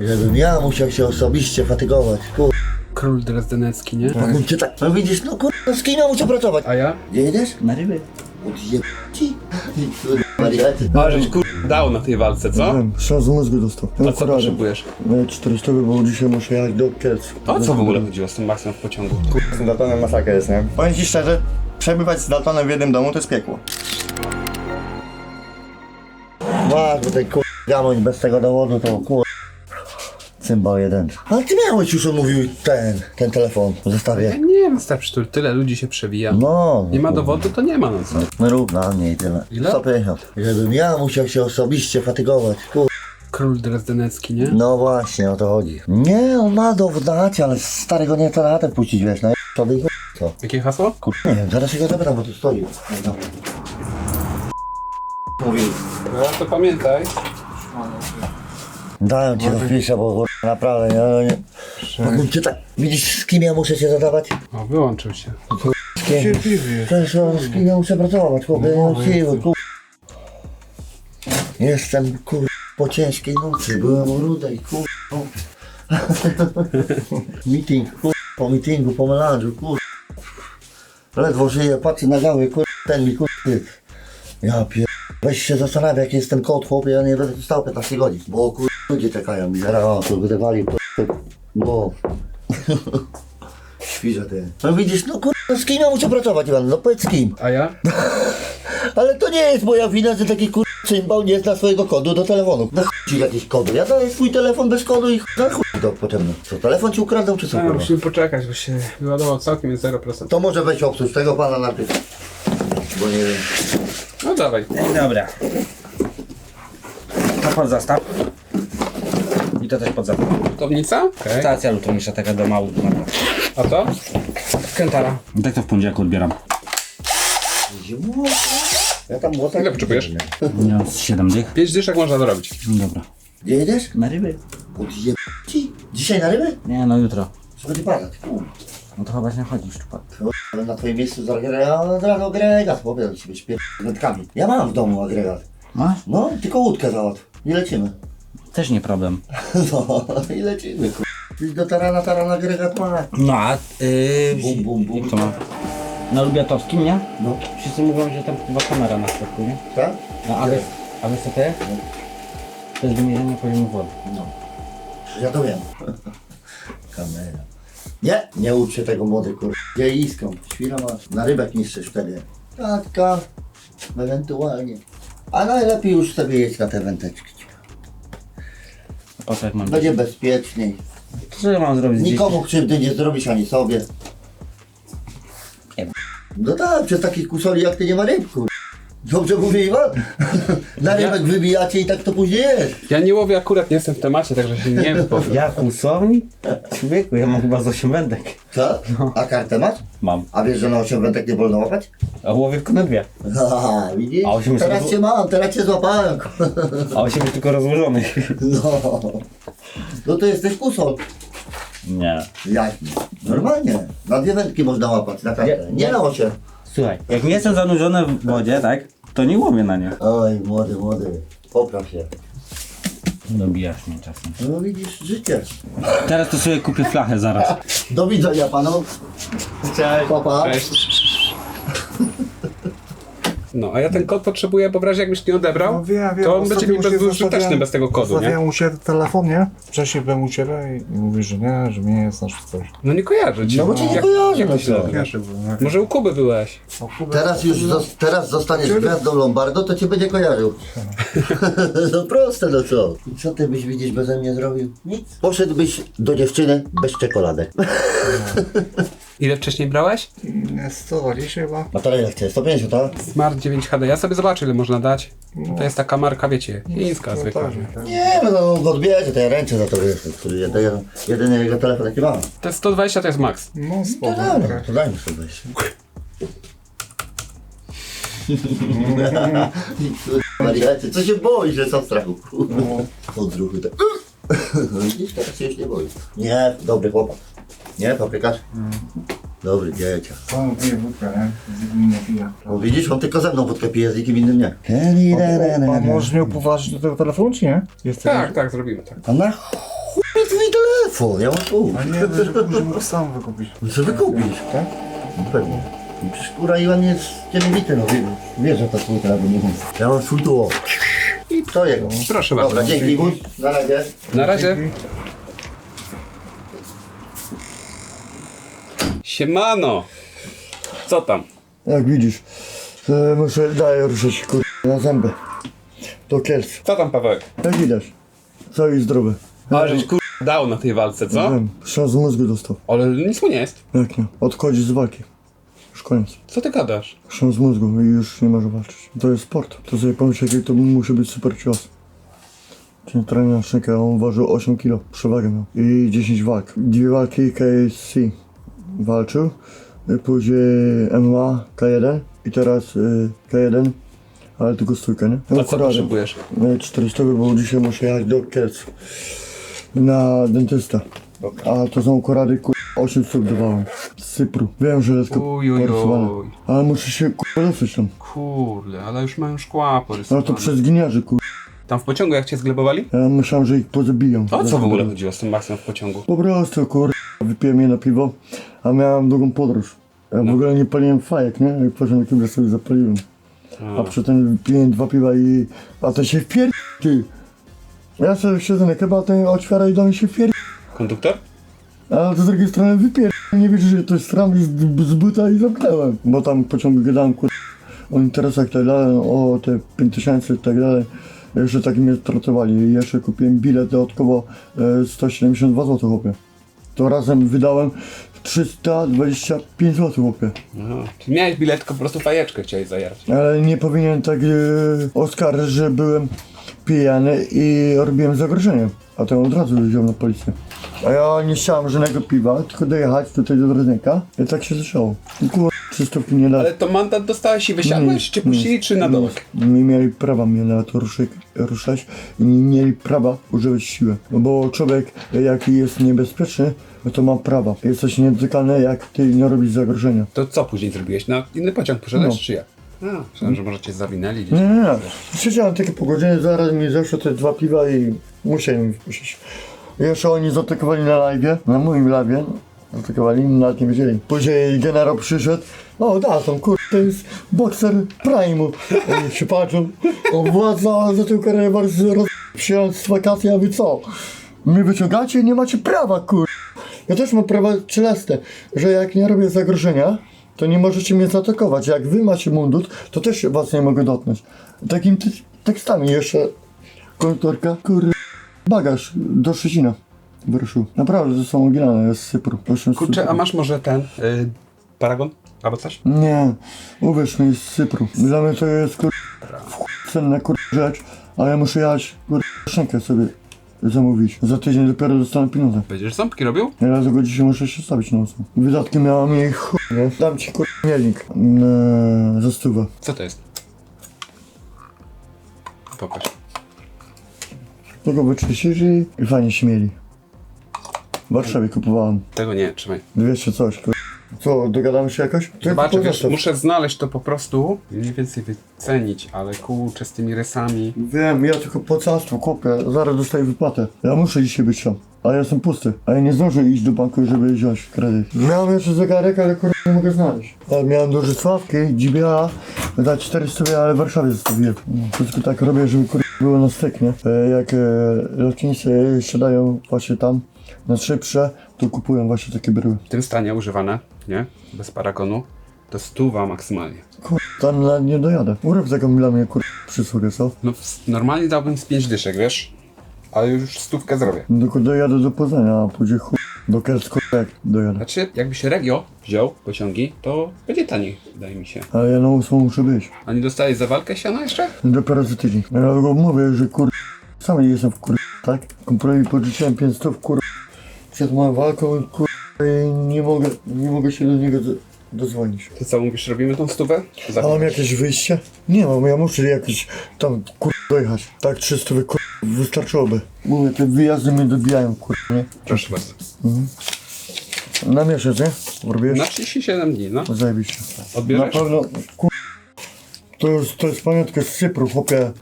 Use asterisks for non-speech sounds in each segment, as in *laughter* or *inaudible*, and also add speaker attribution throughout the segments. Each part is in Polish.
Speaker 1: Żebym ja musiał się osobiście fatygować. Kur...
Speaker 2: Król Dresdenecki, nie?
Speaker 1: Mogłem cię tak... No widzisz, no kur... z kim ja muszę pracować?
Speaker 2: A ja?
Speaker 1: Gdzie jedziesz?
Speaker 3: Na ryby.
Speaker 1: Odjeb... ci. Kur... Wariaty.
Speaker 2: Kur... dał na tej walce, co?
Speaker 1: Wiem, szans z mózgu dostał.
Speaker 2: A co potrzebujesz?
Speaker 1: No 400 bo dzisiaj muszę jechać do Kielc.
Speaker 2: O co w ogóle chodziło z tym Maxem w pociągu?
Speaker 3: Z tym Daltonem masakra jest, nie? Powiem ci szczerze, przebywać z Daltonem w jednym domu to jest piekło.
Speaker 1: Masz, bo ten kur... gamoń bez tego dowodu to kur... Cymbał jeden. Ale ty miałeś już, on mówił, ten, ten telefon w
Speaker 2: Ja
Speaker 1: zestawie.
Speaker 2: nie wiem, starczy tu tyle ludzi się przewija.
Speaker 1: No.
Speaker 2: Nie ma dowodu, to nie ma, no co?
Speaker 1: No rób na mnie i tyle.
Speaker 2: Ile?
Speaker 1: 150. Żebym ja musiał się osobiście fatygować. Kur...
Speaker 2: Król Dresdenecki, nie?
Speaker 1: No właśnie, o to chodzi. Nie, on ma dowód dać, ale starego nie to na puścić, wiesz, no to by co?
Speaker 2: Jakie hasło?
Speaker 1: Kur... Nie wiem, zaraz się go zapytam, bo tu stoi. No. Mówił.
Speaker 2: No to pamiętaj.
Speaker 1: Daję ci to wpiszę, bo kur... naprawdę, nie, nie. Mogłem cię tak... Widzisz, z kim ja muszę się zadawać?
Speaker 2: O, wyłączył się.
Speaker 1: Z kim? Przecież on, z kim ja muszę pracować, chłopie, siły, kur... Jestem, kur... po ciężkiej nocy, byłem rudej, kur... *laughs* Meeting, kur... po meetingu, po melanżu, kur... Ledwo żyję, patrzę na gały, kur... ten mi, kur... Ja pier... Weź się zastanawia, jaki jest ten kod, chłopie, ja nie będę tu stał 15 godzin, bo kur... ludzie czekają mi, zaraz, o, tu wydawali, bo... *laughs* Świże ty. No widzisz, no kur... z kim ja muszę pracować, Iwan, no powiedz z kim.
Speaker 2: A ja? *laughs*
Speaker 1: Ale to nie jest moja wina, że taki kur... cymbał nie zna swojego kodu do telefonu. Na chuj ci jakieś kody. Ja daję swój telefon bez kodu i na chuj to potrzebne. Co, telefon ci ukradł czy co
Speaker 2: A,
Speaker 1: kurwa?
Speaker 2: musimy poczekać, bo się wyładował całkiem jest 0%.
Speaker 1: To może weź obsłuż tego pana najpierw. Bo nie wiem.
Speaker 2: No dawaj.
Speaker 3: Dobra. To pod zastaw. I to też pod zastaw.
Speaker 2: Gotownica? Okej.
Speaker 3: Stacja lutownicza taka do mału.
Speaker 2: A to? Kentara.
Speaker 3: Tak to w poniedziałek odbieram.
Speaker 1: Ja tam młotek.
Speaker 2: Ile potrzebujesz?
Speaker 3: Ja z 7 dych.
Speaker 2: 5 dyszek można dorobić.
Speaker 3: Dobra.
Speaker 1: Gdzie jedziesz?
Speaker 3: Na ryby?
Speaker 1: Odjeb... ci. Dzisiaj na ryby?
Speaker 3: Nie, no jutro.
Speaker 1: Padać? Kur...
Speaker 3: No to chyba właśnie chodzi szczupak.
Speaker 1: Ale na twoim miejscu z agregat, od razu agregat, powiem ci być wędkami. Ja mam w domu agregat.
Speaker 3: Masz?
Speaker 1: No, tylko łódkę załatw. I lecimy.
Speaker 3: Też nie problem. *laughs*
Speaker 1: No, i lecimy, kur... Idź do tarana, tarana agregat ma.
Speaker 3: No a yy,
Speaker 1: Bum, bum, bum.
Speaker 3: Co ma? Na Lubiatowskim, nie?
Speaker 1: No,
Speaker 3: Wszyscy mówią, że tam chyba kamera na środku, nie?
Speaker 1: tak?
Speaker 3: No a wiesz, a to jest? To jest wymierzenie poziomu wody.
Speaker 1: No. Ja to wiem. *laughs* Kamera. Nie, nie ucz się tego młody kur... Gdzie iską? Świra masz. Na rybek niszczysz wtedy. Tatka. Ewentualnie. A najlepiej już sobie jeść na te wędeczki.
Speaker 3: Co jak mam
Speaker 1: Będzie bezpieczniej.
Speaker 3: Co ja mam zrobić?
Speaker 1: Nikomu krzywdy nie zrobisz ani sobie.
Speaker 3: Nie.
Speaker 1: No tak, przez takich kusoli jak ty nie ma ryb, kur... Dobrze mówię Iwan? *laughs* Na rybek wybijacie i tak to później jest.
Speaker 2: Ja nie łowię akurat, nie jestem w temacie, także się nie wypowiem.
Speaker 3: Ja kłusownik? Człowieku, ja mam chyba z 8 wędek.
Speaker 1: Co? A kartę masz?
Speaker 3: Mam.
Speaker 1: A wiesz, że na 8 wędek nie wolno łapać?
Speaker 3: A łowię tylko na dwie. *laughs*
Speaker 1: Aha, widzisz?
Speaker 3: A osiem
Speaker 1: teraz
Speaker 3: rozło-
Speaker 1: cię mam, teraz cię złapałem.
Speaker 3: A 8 jest tylko rozłożonych. *laughs*
Speaker 1: No. No to jesteś kusol.
Speaker 3: Nie.
Speaker 1: Jak nie? Normalnie. Na dwie wędki można łapać, na kartę.
Speaker 3: Nie,
Speaker 1: Nie
Speaker 3: nie.
Speaker 1: na 8.
Speaker 3: Słuchaj, jak nie jestem zanurzony w wodzie, tak? To nie łowię na nie.
Speaker 1: Oj, młody, młody. Popraw się.
Speaker 3: Dobijasz mnie czasem.
Speaker 1: No widzisz, życie.
Speaker 3: Teraz to sobie kupię flachę zaraz.
Speaker 1: Do widzenia panu.
Speaker 3: Cześć.
Speaker 1: Papa.
Speaker 2: Cześć. No, a ja ten kod potrzebuję, bo w razie jakbyś nie odebrał,
Speaker 4: No wiem, wiem.
Speaker 2: to on będzie mi
Speaker 4: się
Speaker 2: bezużyteczny bez tego kodu, nie?
Speaker 4: U siebie telefon, nie? Wcześniej byłem u ciebie i, i mówisz, że nie, że mnie nie znasz coś.
Speaker 2: No nie kojarzę cię.
Speaker 1: No bo cię nie kojarzę,
Speaker 2: Jak
Speaker 1: no
Speaker 2: ty się nazywasz?
Speaker 4: Jak-
Speaker 2: Może u Kuby byłeś.
Speaker 4: O, kurde,
Speaker 1: Teraz już zos- teraz zostaniesz gwiazdą Lombardo, to cię będzie kojarzył. *laughs* no proste, no co? I co ty byś widzisz beze mnie zrobił? Nic. Poszedłbyś do dziewczyny bez czekolady.
Speaker 2: Ile wcześniej brałeś?
Speaker 4: Nie, 120 chyba.
Speaker 1: A teraz ile chcesz? 150, tak?
Speaker 2: Smart 9 HD. Ja sobie zobaczę ile można dać. To jest taka marka, wiecie, chińska
Speaker 4: No
Speaker 2: zwykła.
Speaker 4: tak,
Speaker 2: nie?
Speaker 4: tak.
Speaker 1: Nie, no, no w odbierze, to ja ręczę za to, wiesz, który jedyny, jedyny jego telefon jaki mam.
Speaker 2: Te 120 to jest max.
Speaker 4: No
Speaker 1: No
Speaker 4: spoko.
Speaker 1: dobra,
Speaker 4: okej.
Speaker 1: to daj mi sobie wejść. Wariacie, co się boisz, że co w strachu? Odruchy tak. *laughs* Widzisz, teraz się już nie boisz. Nie, dobry chłopak. Nie, paprykarz? Dobry dzieciak.
Speaker 4: Sam pije wódkę, nie? Z innym nie pije.
Speaker 1: Bo widzisz, on tylko ze mną wódkę pije, z nikim innym nie.
Speaker 4: A możesz mnie upoważnić do tego telefonu, czy nie? Jesteś...
Speaker 2: Tak, tak, zrobimy tak.
Speaker 1: A na
Speaker 5: jest twój telefon, ja mam tu.
Speaker 4: A nie, no, że później mógł sam wykupić.
Speaker 5: Co wykupisz?
Speaker 4: Tak?
Speaker 5: Pewnie. Przecież kurwa Iwan jest cielewity, no wie, wie, że to twój telefon nie jest. Ja mam swój tu. o. I to jego.
Speaker 2: Proszę bardzo.
Speaker 5: Dobra, dzięki. Na razie.
Speaker 2: Na razie. Siemano! Co tam?
Speaker 5: Jak widzisz, e, muszę dalej ruszyć kurwa na zęby. Do Kielc.
Speaker 2: Co tam, Pawełek?
Speaker 5: Jak widać. Cały i zdrowy.
Speaker 2: Ale żeś kur... dał na tej walce, co?
Speaker 5: Wiem, Szans mózgu dostał.
Speaker 2: Ale nic mu nie jest.
Speaker 5: Jak nie? Odchodzi z walki. Już koniec.
Speaker 2: Co ty gadasz?
Speaker 5: Szans mózgu i już nie może walczyć. To jest sport. To sobie pomyśl, jaki to musi być super cios. Ten trener Szynka, on ważył 8 kg, przewagę miał. I 10 walk. Dwie walki KSC walczył. Później MMA K1 i teraz y, K1, ale tylko stójkę, nie?
Speaker 2: A co potrzebujesz?
Speaker 5: 400, bo dzisiaj muszę jechać do Kielc na dentysta. A to są korady ku... 8 sztuk dawałem. Z Cypru. Wiem, że jest porysowane. Ale muszę się ku... tam.
Speaker 2: Kurde, ale już mają szkła
Speaker 5: No
Speaker 2: porysowane.
Speaker 5: to przez gniarzy ku...
Speaker 2: Tam w pociągu jak cię zglebowali?
Speaker 5: Ja myślałem, że ich pozabiją.
Speaker 2: O co w ogóle chodziło z tym Maxem w pociągu?
Speaker 5: Po prostu kur... Wypiłem je na piwo, a miałem długą podróż. Ja
Speaker 2: No.
Speaker 5: w ogóle nie paliłem fajek, nie? Jak poszedłem na kibel sobie zapaliłem.
Speaker 2: A.
Speaker 5: A przedtem wypiłem dwa piwa i... A to się wpier... ty. Ja sobie siedzę na kebab, a ten otwiera i do mnie się wpier...
Speaker 2: Konduktor?
Speaker 5: A z drugiej strony wypier... Nie wiesz, że to jest tram z, z buta i zamknąłem. Bo tam pociągu gadałem kur... o interesach i tak dalej, o te 5000 i tak dalej. Jeszcze tak mnie tratowali. I jeszcze kupiłem bilet dodatkowo e, 172 zł chłopie. To razem wydałem 325 zł chłopie.
Speaker 2: No. Ty miałeś bilet, tylko po prostu fajeczkę chciałeś zajarać.
Speaker 5: Ale nie powinien tak e, oskarżyć, że byłem pijany i robiłem zagrożenie. A to od razu wziął na policję. A ja nie chciałem żadnego piwa, tylko dojechać tutaj do Drezniaka i tak się zaczęło. I Kurwa, 300 nie da.
Speaker 2: Ale to mandat dostałeś i wysiadłeś? Czy puścili, czy na dołek?
Speaker 5: Nie mieli prawa mnie nawet ruszy, ruszać i nie mieli prawa używać siły. No Bo człowiek, jaki jest niebezpieczny, no to ma prawa. Jesteś nietykalny, jak ty nie robisz zagrożenia.
Speaker 2: To co później zrobiłeś? Na inny pociąg poszedłeś,
Speaker 5: No.
Speaker 2: czy jak? A, myślałem, że może cię zawinęli gdzieś.
Speaker 5: Nie, nie, nie. Siedziałem takie po godzinie, zaraz mi zeszły te dwa piwa i musiałem ich wpuścić. Jeszcze oni zaatakowali na live, na moim live. Zaatakowali, nawet nie wiedzieli. Później generał przyszedł. O, da, tam kur... to jest bokser Prime'u. Oni się patrzą. O, władza za tę karierę bardzo roz... Przyjąć z wakacji, a wy co? Mnie wyciągacie? Nie macie prawa, kur... Ja też mam prawa cielesne, że jak nie robię zagrożenia, to nie możecie mnie zaatakować. Jak wy macie mundur, to też was nie mogę dotknąć. Takim tekstami jeszcze kontorka, kur... bagaż do Szczecina wyruszył. Naprawdę, to są oryginalne, jest z Cypru. Proszę, z
Speaker 2: Kurczę,
Speaker 5: Cypru.
Speaker 2: a masz może ten, y, paragon? Albo coś?
Speaker 5: Nie, uwierz mi, z Cypru. Dla mnie to jest kur... w chuj cenna kur... rzecz, ale ja muszę jechać kur... szynkę sobie zamówić. Za tydzień dopiero dostanę pieniądze.
Speaker 2: Będziesz ząbki robił?
Speaker 5: Ja dlatego dzisiaj muszę się stawić nocą. Wydatki miałam jej chuj, nie? Dam ci kur... mielnik na... za stówę.
Speaker 2: Co to jest? Pokaż.
Speaker 5: Tylko wyczyścisz i... i fajnie śmieli. W Warszawie kupowałem.
Speaker 2: Tego nie, trzymaj.
Speaker 5: 200 coś, kur... Co, dogadamy się jakoś? To
Speaker 2: Zobacz,
Speaker 5: jest
Speaker 2: wiesz,
Speaker 5: pozostaw.
Speaker 2: muszę znaleźć to po prostu mniej więcej wycenić, ale kurczę, z tymi rysami.
Speaker 5: Wiem, ja tylko po castu kupię, zaraz dostaję wypłatę. Ja muszę dzisiaj być tam, a ja jestem pusty. A ja nie zdążę iść do banku, żeby wziąć kredyt. Miałem jeszcze zegarek, ale kurwa nie mogę znaleźć. A miałem duże sławki, GBA, dać 400, ale w Warszawie zostawiłem. Wszystko tak robię, żeby kurwa było na styk, nie? E, Jak e, lotnicy siadają właśnie tam, na szybsze, to kupują właśnie takie bryły.
Speaker 2: W tym stanie używane, nie? Bez paragonu. To stuwa maksymalnie.
Speaker 5: Kurwa, tam na- nie dojadę. Urób taką dla mnie kurwa przysługę, co?
Speaker 2: No w- normalnie dałbym z 5 dyszek, wiesz? Ale już stówkę zrobię.
Speaker 5: Tylko dojadę do Poznania, a później chuj do Kielsko jak dojadę.
Speaker 2: Znaczy, jakbyś Regio wziął pociągi, to będzie taniej, wydaje mi się.
Speaker 5: Ale ja na ósmą muszę być.
Speaker 2: A nie dostałeś za walkę siana jeszcze?
Speaker 5: Dopiero za tydzień. Ja dlatego mówię, że kur... Sam nie jestem w kur... tak? Komputerowi pożyczyłem 500 w kur... Przed moją walką i nie mogę, nie mogę się do niego do, dozwonić.
Speaker 2: To co, mówisz, robimy tą stówę? Za...
Speaker 5: A mam jakieś wyjście? Nie mam, ja muszę jakoś tam kur... dojechać. Tak 300 kur... wystarczyłoby. Mówię, te wyjazdy mnie dobijają kur... nie?
Speaker 2: Proszę bardzo.
Speaker 5: Na miesiąc, nie? Robisz?
Speaker 2: Na 37 dni, no.
Speaker 5: Zajebiście. Na
Speaker 2: Odbierzesz?
Speaker 5: pewno, kur... To jest, to jest pamiątka z Cypru, chłopie.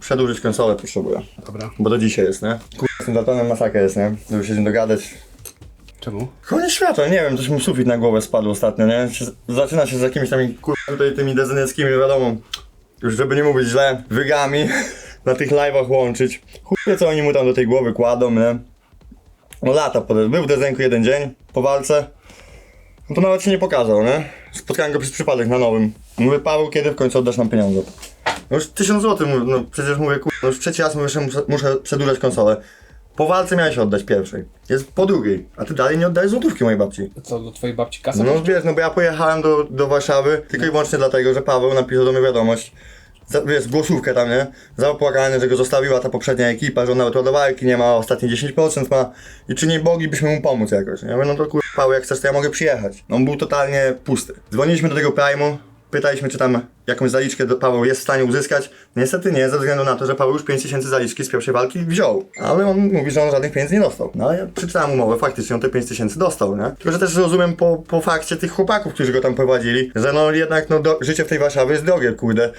Speaker 6: Przedłużyć konsolę potrzebuję.
Speaker 2: Dobra.
Speaker 6: Bo do dzisiaj jest, nie?
Speaker 5: Kur...
Speaker 6: z tym Daltonem masakra jest, nie? Żeby się z nim dogadać.
Speaker 2: Czemu?
Speaker 6: Koniec świata, nie wiem, coś mu sufit na głowę spadł ostatnio, nie? Się- Zaczyna się z jakimiś tam kur... tutaj tymi dezyneckimi, wiadomo, już żeby nie mówić źle, wygami *laughs* na tych live'ach łączyć. Chuj wie, co oni mu tam do tej głowy kładą, nie? No lata, potem. był w dezenku jeden dzień po walce, no to nawet się nie pokazał, nie? Spotkałem go przez przypadek na nowym. Mówię, Paweł, kiedy w końcu oddasz nam pieniądze? No już tysiąc złotych, mówię, no przecież mówię, kur... no już trzeci raz mówię, że muszę, muszę przedłużać konsolę. Po walce miałeś oddać pierwszej. Jest po drugiej, a ty dalej nie oddajesz złotówki mojej babci.
Speaker 2: Co, do twojej babci kasa?
Speaker 6: No wiesz, no bo ja pojechałem do, do Warszawy tylko i wyłącznie dlatego, że Paweł napisał do mnie wiadomość. Za, wiesz, głosówkę tam, nie? Zapłakany, że go zostawiła ta poprzednia ekipa, że on nawet ładowarki nie ma, ostatnie 10% ma i czy nie moglibyśmy mu pomóc jakoś? Ja mówię, no to kur... Paweł, jak chcesz, to ja mogę przyjechać. On był totalnie pusty. Dzwoniliśmy do tego Prime'u, pytaliśmy, czy tam jakąś zaliczkę do Paweł jest w stanie uzyskać. Niestety nie, ze względu na to, że Paweł już 5000 zaliczki z pierwszej walki wziął. Ale on mówi, że on żadnych pieniędzy nie dostał. No ale ja przeczytałem umowę, faktycznie on te 5000 dostał, nie? Tylko, że też rozumiem po, po fakcie tych chłopaków, którzy go tam prowadzili, że no jednak no, do, życie w tej Warszawie jest drogie, kurde.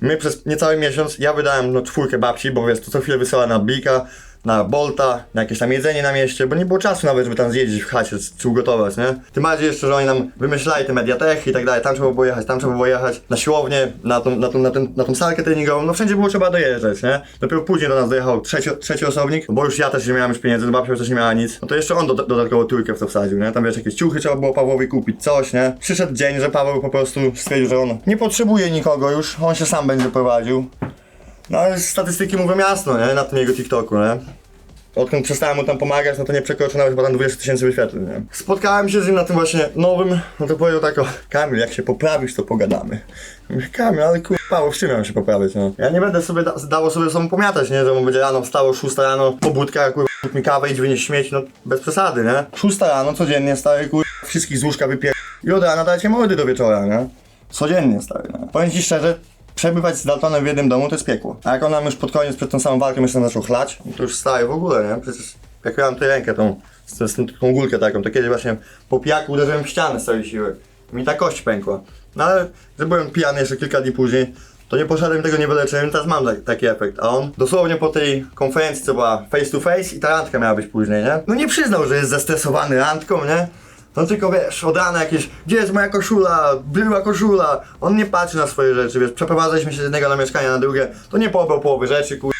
Speaker 6: My przez niecały miesiąc, ja wydałem no czwórkę babci, bo wiesz, to co chwilę wysyła na Blika, na Bolta, na jakieś tam jedzenie na mieście, bo nie było czasu nawet, żeby tam zjeździć w chacie czy ugotować, nie? Tym bardziej jeszcze, że oni nam wymyślali te mediatechy i tak dalej, tam trzeba było jechać, tam trzeba było jechać, na siłownię, na tą, na tą, na tą, na tą salkę treningową, no wszędzie było trzeba dojeżdżać, nie? Dopiero później do nas dojechał trzeci, trzeci osobnik, bo już ja też nie miałem już pieniędzy, babcia też nie miała nic, no to jeszcze on do, dodatkowo trójkę w to wsadził, nie? Tam wiesz, jakieś ciuchy trzeba było Pawłowi kupić, coś, nie? Przyszedł dzień, że Paweł po prostu stwierdził, że on nie potrzebuje nikogo już, on się sam będzie prowadził. No ale statystyki mówią jasno, nie? Na tym jego TikToku, nie? Odkąd przestałem mu tam pomagać, no to nie przekroczył nawet chyba tam 20 tysięcy wyświetleń, nie? Spotkałem się z nim na tym właśnie nowym, no to powiedział tak o, Kamil, jak się poprawisz, to pogadamy. Mówię, Kamil, ale kurwa, w czym miałem się poprawić, no? Ja nie będę sobie da dało sobie sobą pomiatać, nie? Że on będzie rano wstało 6 rano, pobudka, kurwa, mi kawę, idź wynieść śmieci, no bez przesady, nie? 6 rano, codziennie, stary, kurwa, wszystkich z łóżka wypier... I od rana dajcie mordy do wieczora, nie? Codziennie, stary, nie? Powiem ci szczerze, Przebywać z Daltonem w jednym domu to jest piekło. A jak on nam już pod koniec przed tą samą walką jeszcze zaczął chlać, to już staje w ogóle, nie? Przecież jak miałem tę rękę, tą, z, z tą gulkę taką, to kiedyś właśnie po pijaku uderzyłem w ścianę z całej siły. Mi ta kość pękła. No ale, że byłem pijany jeszcze kilka dni później, to nie poszedłem tego nie wyleczyłem, teraz mam tak- taki efekt. A on dosłownie po tej konferencji, co była face to face i ta randka miała być później, nie? No nie przyznał, że jest zestresowany randką, nie? No tylko wiesz, od rana jakieś, gdzie jest moja koszula, była koszula. On nie patrzy na swoje rzeczy, wiesz, przeprowadzaliśmy się z jednego na mieszkanie na drugie, to nie pobrał połowy rzeczy, kur...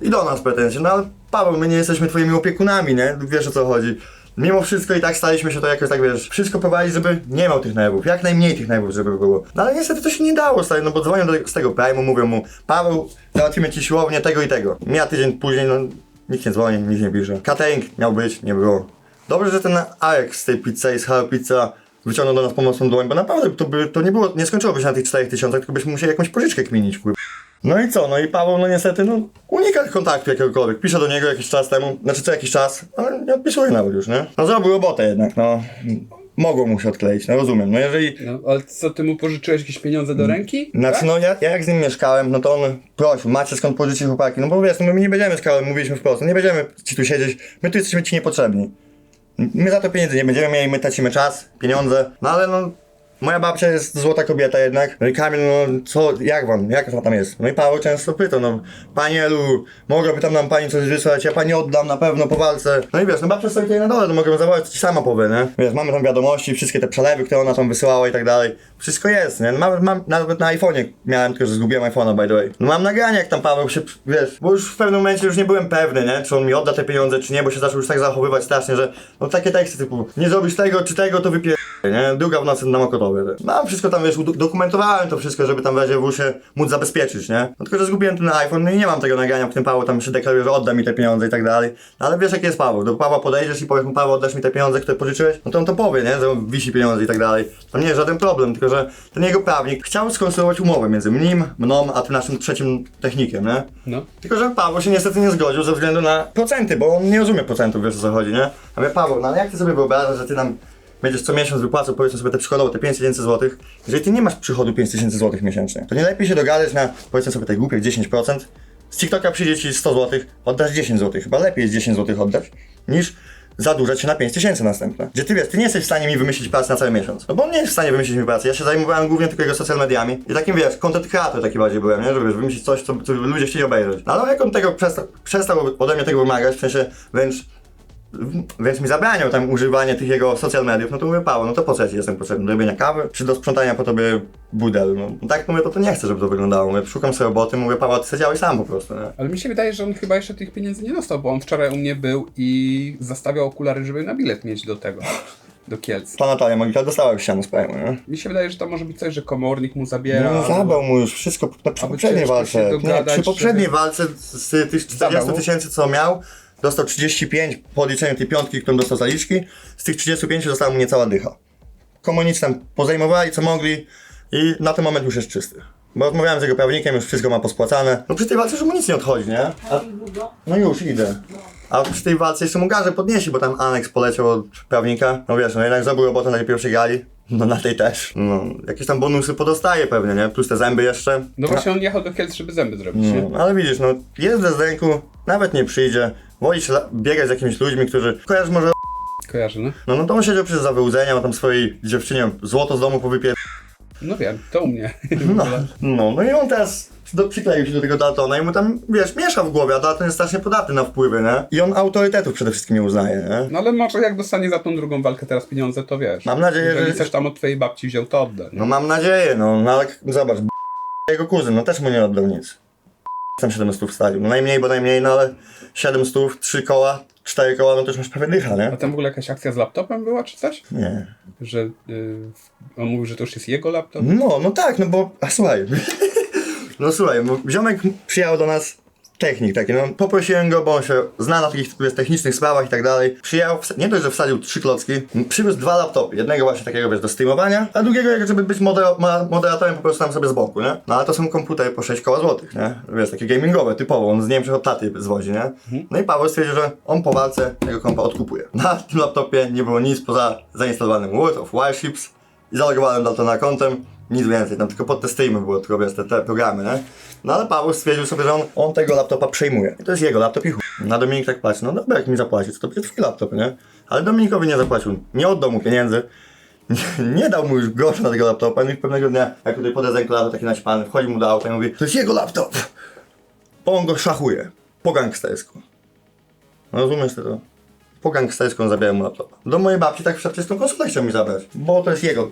Speaker 6: I do nas pretensje, no ale Paweł, my nie jesteśmy twoimi opiekunami, nie? Wiesz o co chodzi. Mimo wszystko i tak staliśmy się to jakoś tak, wiesz, wszystko prowadzić, żeby nie miał tych nerwów, jak najmniej tych nerwów, żeby było. No ale niestety to się nie dało, stary, no bo dzwonią do, z tego Prime'u, mówią mu, Paweł, załatwimy ci siłownię tego i tego. Mija tydzień później, no, nikt nie dzwoni, nikt nie pisze. Catering miał być, nie było. Dobrze, że ten Alex z tej pizzy, z Halo Pizza wyciągnął do nas pomocną dłoń, bo naprawdę to, by, to nie było, nie skończyłoby się na tych 4000, tylko byśmy musieli jakąś pożyczkę kminić, kur... No i co, no i Paweł, no niestety, no unika kontaktu jakiegokolwiek. Piszę do niego jakiś czas temu, znaczy co jakiś czas, ale nie odpisuje nawet już, nie? No zrobił robotę jednak, no. Mogło mu się odkleić, no rozumiem. No jeżeli
Speaker 2: No, ale co, ty mu pożyczyłeś jakieś pieniądze do ręki?
Speaker 6: znaczy, no ja, ja jak z nim mieszkałem, no to on prosił, macie skąd pożyczyć chłopaki, no bo wiesz, no my nie będziemy mieszkali, mówiliśmy wprost, no nie będziemy ci tu siedzieć, my tu jesteśmy ci niepotrzebni. My za to pieniędzy nie będziemy mieli, my tracimy czas, pieniądze, no ale no, moja babcia jest złota kobieta jednak, no i Kamil, no co, jak wam, jak to tam jest? No i Paweł często pyta, no, panie Elu, mogłaby tam nam pani coś wysłać, ja pani oddam na pewno po walce. No i wiesz, no babcia stoi tutaj na dole, no mogę zawołać, ci sama powie, nie? Wiesz, mamy tam wiadomości, wszystkie te przelewy, które ona tam wysyłała i tak dalej, wszystko jest, nie? No, mam, mam, nawet na iPhone'ie miałem, tylko że zgubiłem iPhone'a, by the way. No mam nagranie, jak tam Paweł się, wiesz, bo już w pewnym momencie już nie byłem pewny, nie? Czy on mi odda te pieniądze, czy nie, bo się zaczął już tak zachowywać strasznie, że no takie teksty typu, nie zrobisz tego czy tego, to wypier... nie? Druga w nocy na Mokotowie. Mam wszystko tam, wiesz, dokumentowałem to wszystko, żeby tam w razie W się móc zabezpieczyć, nie? No tylko, że zgubiłem ten iPhone, no i nie mam tego nagrania, w którym Paweł tam się deklaruje, że odda mi te pieniądze i tak dalej. No ale wiesz, jaki jest Paweł. Do Pawła podejdziesz i powiesz mu, Paweł, oddasz mi te pieniądze, które pożyczyłeś? No to on to powie, nie? Że on wisi pieniądze i tak dalej. To nie jest żaden problem, tylko, że ten jego prawnik chciał skonstruować umowę między nim, mną, a tym naszym trzecim technikiem, nie?
Speaker 2: No.
Speaker 6: Tylko, że Paweł się niestety nie zgodził ze względu na procenty, bo on nie rozumie procentów, wiesz o co chodzi, nie? A mówię, Paweł, no ale jak ty sobie wyobrażasz, że ty nam będziesz co miesiąc wypłacał, powiedzmy sobie te przykładowo, te 5 tysięcy złotych, jeżeli ty nie masz przychodu 5 tysięcy złotych miesięcznie, to nie lepiej się dogadać na, powiedzmy sobie, tej głupie 10%, z TikToka przyjdzie ci 100 złotych, oddasz 10 złotych, chyba lepiej jest 10 złotych oddać, niż zadłużać się na 5 tysięcy następne. Gdzie ty wiesz, ty nie jesteś w stanie mi wymyślić pracy na cały miesiąc. No bo on nie jest w stanie wymyślić mi pracy. Ja się zajmowałem głównie tylko jego social mediami i takim wiesz, content creator taki bardziej byłem, nie? Żeby wymyślić coś, co, co ludzie chcieli obejrzeć. No ale jak on tego przestał, przestał ode mnie tego wymagać, w sensie wręcz więc mi zabraniał tam używanie tych jego social mediów, no to mówię, Paweł, no to po co ja ci jestem potrzebny? Do robienia kawy, czy do sprzątania po tobie budel? No no tak mówię, to, to nie chcę, żeby to wyglądało. Mówię, szukam sobie roboty, mówię, Paweł, ty sobie działaj sam po prostu, nie?
Speaker 2: Ale mi się wydaje, że on chyba jeszcze tych pieniędzy nie dostał, bo on wczoraj u mnie był i zastawiał okulary, żeby na bilet mieć do tego, do Kielc.
Speaker 6: Ta Natalia Mogilka dostała już siano z PM, nie?
Speaker 2: Mi się wydaje, że to może być coś, że komornik mu zabiera.
Speaker 6: No, zabrał mu już wszystko no, przy poprzedniej walce. Nie, przy poprzedniej
Speaker 2: żeby-
Speaker 6: walce z tych 40
Speaker 2: Zabrał.
Speaker 6: tysięcy, co miał, dostał 35 po odliczeniu tej piątki, którą dostał zaliczki. Z tych 35 została mu niecała dycha. Komuniści tam pozajmowali co mogli i na ten moment już jest czysty. Bo rozmawiałem z jego prawnikiem, już wszystko ma pospłacane. No przy tej walce już mu nic nie odchodzi, nie? A, no już, idę. A przy tej walce jeszcze mu garze podnieśli, bo tam aneks poleciał od prawnika. No wiesz, no jednak zrobił robotę na tej pierwszej gali. No na tej też. No, jakieś tam bonusy podostaje pewnie, nie? Plus te zęby jeszcze.
Speaker 2: No właśnie on jechał do Kielc, żeby zęby zrobić, nie?
Speaker 6: No, ale widzisz, no jest bez ręku, nawet nie przyjdzie. Woli się la- biegać z jakimiś ludźmi, którzy... Kojarzysz może...
Speaker 2: Kojarzy, no?
Speaker 6: No, no to on siedział przecież za wyłudzenia, ma tam swojej dziewczynie złoto z domu powypie...
Speaker 2: No wiem, to u mnie. *laughs*
Speaker 6: No, no, no i on teraz do, przykleił się do tego Daltona i mu tam, wiesz, miesza w głowie, a Dalton jest strasznie podatny na wpływy, nie? I on autorytetów przede wszystkim nie uznaje, nie?
Speaker 2: No ale może jak dostanie za tą drugą walkę teraz pieniądze, to wiesz.
Speaker 6: Mam nadzieję, że-
Speaker 2: coś tam od twojej babci wziął, to odda. nie?
Speaker 6: No mam nadzieję, no, no ale zobacz, b- jego kuzyn, no też mu nie oddał nic. Tam 700 wstawił, no najmniej, bo najmniej, no ale 700, 3 koła, 4 koła, no to już masz prawie dycha,
Speaker 2: A
Speaker 6: nie?
Speaker 2: tam w ogóle jakaś akcja z laptopem była, czy coś?
Speaker 6: Nie.
Speaker 2: Że y, on mówił, że to już jest jego laptop?
Speaker 6: No, no tak, no bo, a słuchaj, *laughs* no słuchaj, bo ziomek przyjechał do nas technik taki, no poprosiłem go, bo on się zna na takich wiesz, technicznych sprawach i tak dalej. Przyjechał, nie dość, że wsadził trzy klocki, przywiózł dwa laptopy, jednego właśnie takiego wiesz, do streamowania, a drugiego jak żeby być ma- moderatorem po prostu tam sobie z boku, nie? No ale to są komputery po 6 koła złotych, nie? Wiesz, takie gamingowe, typowo, on z Niemczech od taty zwodzi, nie? No i Paweł stwierdził, że on po walce tego kompa odkupuje. *laughs* Na tym laptopie nie było nic poza zainstalowanym World of Warships i zalogowałem Daltona kontem, nic więcej, tam tylko pod było, tylko wiesz, te, te programy, nie? No ale Paweł stwierdził sobie, że on, on tego laptopa przejmuje. I to jest jego laptop i chuj. Na Dominik tak patrzy, no dobra, jak mi zapłaci, to będzie twój laptop, nie? Ale Dominikowi nie zapłacił, nie oddał mu pieniędzy, *laughs* nie, nie dał mu już grosza na tego laptopa, no i pewnego dnia, jak tutaj podezę klawy taki naćpany, wchodzi mu do auta i mówi, to jest jego laptop! Bo on go szachuje, po gangstersku. No rozumiesz ty to? Po gangstersku on zabiera mu laptopa. Do mojej babci tak wszedł, tą konsolę chciał mi zabrać, bo to jest jego.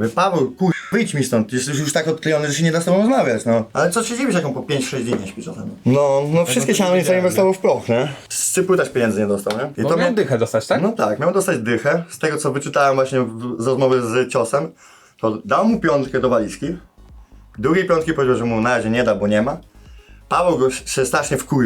Speaker 6: Mówię, Paweł, kuj, wyjdź mi stąd, jesteś już tak odklejony, że się nie da z tobą rozmawiać, no. Ale co się dziwisz, jak on po 5-6 dni nie śpi czasami? No, no wszystkie
Speaker 2: to
Speaker 6: siano nic
Speaker 2: widziałem,
Speaker 6: zainwestował w proch, nie? Scypły też pieniędzy nie dostał, nie? I
Speaker 2: Bo miał
Speaker 6: miał-
Speaker 2: dychę dostać, tak?
Speaker 6: no tak, miał dostać dychę. Z tego co wyczytałem właśnie w, z rozmowy z ciosem, to dał mu piątkę do walizki. Drugiej piątki powiedział, że mu na razie nie da, bo nie ma. Paweł go się strasznie wkur...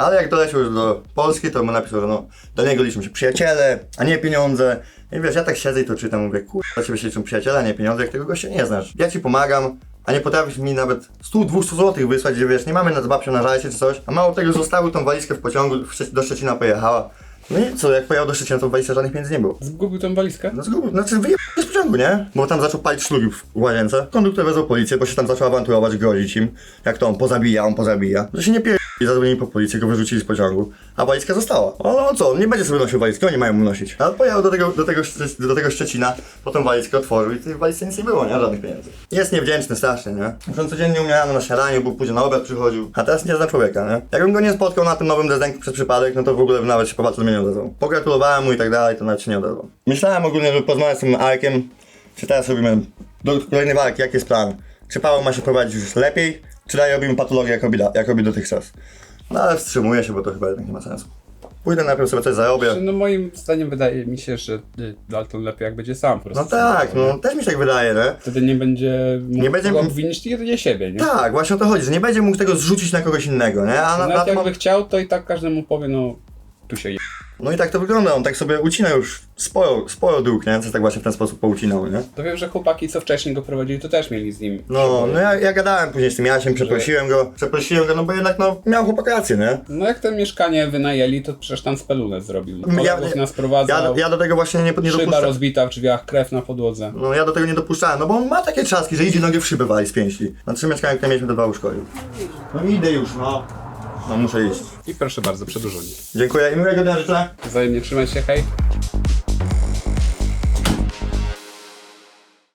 Speaker 6: Ale jak doleciał już do Polski, to mu napisał, że no, do niego liczą się przyjaciele, a nie pieniądze. I wiesz, ja tak siedzę i to czytam, mówię, kurwa, do ciebie się liczą przyjaciele, a nie pieniądze, jak tego gościa nie znasz. Ja ci pomagam, a nie potrafisz mi nawet 100-200 zł wysłać, gdzie wiesz, nie mamy nad babcią na żarcie czy coś. A mało tego, zostawił tą walizkę w pociągu, do Szczecina pojechała. No i co, jak pojechał do Szczecina, to w walizce żadnych pieniędzy nie było.
Speaker 2: Zgubił tą walizkę?
Speaker 6: No zgubił, znaczy wyjechał z pociągu, nie? Bo tam zaczął palić szlugi w łazience. Konduktor wezwał policję, bo się tam zaczął awanturować, grozić im. Jak to on pozabija, on pozabija. Że się nie pier... I zadzwonili po policję, go wyrzucili z pociągu. A walizka została. O, no co, on nie będzie sobie nosił walizki, oni mają mu nosić. Ale pojechał do tego, do tego, Szcze- do tego Szczecina, potem walizkę otworzył i w tej walizce nic nie było, nie? Żadnych pieniędzy. Jest niewdzięczny strasznie, nie? Już on codziennie u mnie rano na śniadanie, był później na obiad przychodził. A teraz nie zna człowieka, nie? Jakbym go nie spotkał na tym nowym dezenku przez przypadek, no to w ogóle nawet się mnie nie odezwał. Pogratulowałem mu i tak dalej, to nawet się nie odezwał. Myślałem ogólnie, żeby porozmawiać z tym Arkiem, czy teraz robimy do kolejnej walki, jaki jest plan? Czy Paweł ma się prowadzić już lepiej, czy dalej robimy patologię, jak robi, jak robi dotychczas? No ale wstrzymuję się, bo to chyba jednak nie ma sensu. Pójdę najpierw sobie coś zarobię.
Speaker 2: No moim zdaniem wydaje mi się, że y, Dalton lepiej jak będzie sam po prostu.
Speaker 6: No tak, no też mi się tak wydaje, nie?
Speaker 2: Wtedy nie będzie mógł
Speaker 6: Nie będzie-
Speaker 2: obwinić jedynie siebie, nie?
Speaker 6: Tak, właśnie o to chodzi, że nie będzie mógł tego zrzucić na kogoś innego, nie? A na, na,
Speaker 2: Nawet
Speaker 6: na,
Speaker 2: jakby chciał, to i tak każdemu powie, no tu się je...
Speaker 6: no i tak to wygląda, on tak sobie ucina już sporo, sporo dróg, nie? Co tak właśnie w ten sposób poucinał, nie?
Speaker 2: To wiem, że chłopaki, co wcześniej go prowadzili, to też mieli z nim.
Speaker 6: No, no ja, ja gadałem później z tym Jasiem, przeprosiłem go, przeprosiłem go, no bo jednak no miał chłopak rację, nie?
Speaker 2: No jak to mieszkanie wynajęli, to przecież tam spelunę zrobił. Kolegów nas
Speaker 6: ja,
Speaker 2: prowadzał,
Speaker 6: ja do tego właśnie nie, nie
Speaker 2: szyba rozbita w drzwiach, krew na podłodze.
Speaker 6: No ja do tego nie dopuszczałem, no bo on ma takie trzaski, że idzie nogę w szybę wali z pięści. Na trzy mieszkania, które mieliśmy, to dwa uszkodził. No idę już, no. No muszę iść.
Speaker 2: I proszę bardzo, przedłużenie.
Speaker 6: Dziękuję i miłego dnia życzę.
Speaker 2: Wzajemnie trzymaj się, hej.